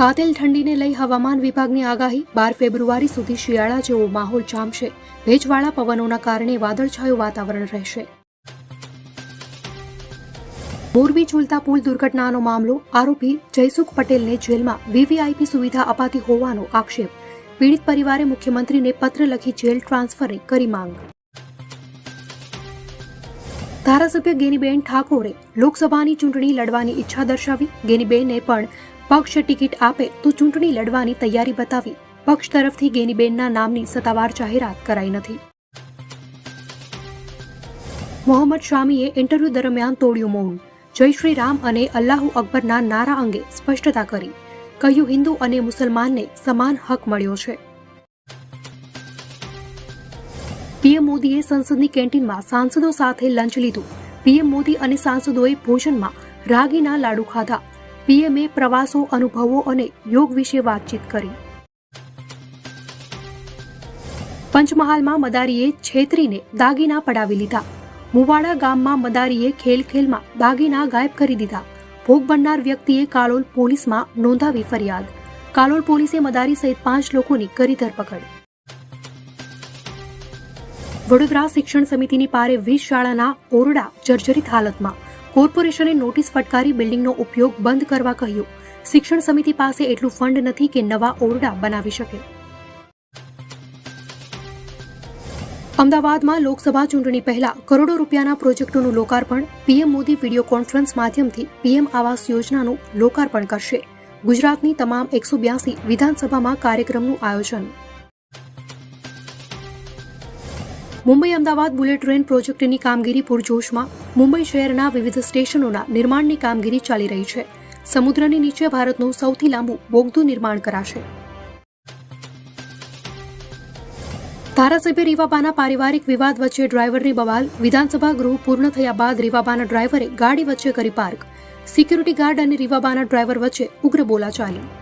કાતિલ ઠંડીને લઈ હવામાન વિભાગની આગાહી. બાર ફેબ્રુઆરી સુધી શિયાળા જેવો માહોલ જામશે. ભેજવાળા પવનોના કારણે વાદળછાયું વાતાવરણ રહેશે. મોરબી ઝૂલતા પુલ દુર્ઘટનાનો મામલો. આરોપી જયસુખ પટેલને જેલમાં વીવીઆઈપી સુવિધા અપાતી હોવાનો આક્ષેપ. પીડિત પરિવારે મુખ્યમંત્રીને પત્ર લખી જેલ ટ્રાન્સફરે કરી માંગ. ધારાસભ્ય ગેનીબેન ઠાકોરે લોકસભાની ચૂંટણી લડવાની ઈચ્છા દર્શાવી. ગેનીબેને પણ પક્ષ ટિકિટ આપે તો ચૂંટણી લડવાની તૈયારી બતાવી પક્ષ તરફથી ગેનીબેનના નામની સત્તાવાર જાહેરાત કરાઈ નથી. મોહમ્મદ શામીએ ઇન્ટરવ્યૂ દરમિયાન તોડ્યું મૌન. જય શ્રી રામ અને અલ્લાહુ અકબરના નારા અંગે સ્પષ્ટતા કરી. કહ્યું, હિન્દુ અને મુસલમાનને સમાન હક મળ્યો છે. પીએમ મોદીએ સંસદની કેન્ટીનમાં સાંસદો સાથે લંચ લીધું. પીએમ મોદી અને સાંસદોએ ભોજનમાં રાગીના લાડુ ખાધા. પીએમએ પ્રવાસો, અનુભવો અને યોગ વિશે વાતચીત કરી. પંચમહાલમાં મદારીએ છેતરીને દાગીના પડાવી લીધા. મુવાડા ગામમાં મદારીએ ખેલ ખેલમાં દાગીના ગાયબ કરી દીધા. ભોગ બનનાર વ્યક્તિએ કાલોલ પોલીસમાં નોંધાવી ફરિયાદ. કાલોલ પોલીસે મદારી સહિત પાંચ લોકોની કરી ધરપકડ. વડોદરા શિક્ષણ સમિતિની પારે વીસ શાળાના ઓરડા જર્જરિત હાલતમાં. કોર્પોરેશને નોટિસ ફટકારી બિલ્ડિંગનો ઉપયોગ બંધ કરવા કહ્યું. શિક્ષણ સમિતિ પાસે એટલું ફંડ નથી કે નવા ઓરડા બનાવી શકે. અમદાવાદમાં લોકસભા ચૂંટણી પહેલા કરોડો રૂપિયાના પ્રોજેક્ટોનું લોકાર્પણ પીએમ મોદી વીડિયો કોન્ફરન્સ માધ્યમથી પીએમ આવાસ યોજનાનું લોકાર્પણ કરશે. ગુજરાતની તમામ એકસો બ્યાસી વિધાનસભામાં કાર્યક્રમનું આયોજન મુંબઈ અમદાવાદ બુલેટ ટ્રેન પ્રોજેક્ટની કામગીરી પૂરજોશમાં મુંબઈ શહેરના વિવિધ સ્ટેશનોના નિર્માણની કામગીરી ચાલી રહી છે. સમુદ્રની નીચે ભારતનું સૌથી લાંબુ બોગદું નિર્માણ કરાશે. ધારાસભ્ય રીવાબાના પારિવારિક વિવાદ વચ્ચે ડ્રાઈવરની બવાલ, વિધાનસભા ગૃહ પૂર્ણ થયા બાદ રીવાબાના ડ્રાઈવરે ગાડી વચ્ચે કરી પાર્ક. સિક્યુરિટી ગાર્ડ અને રીવાબાના ડ્રાઈવર વચ્ચે ઉગ્ર બોલાચાલી.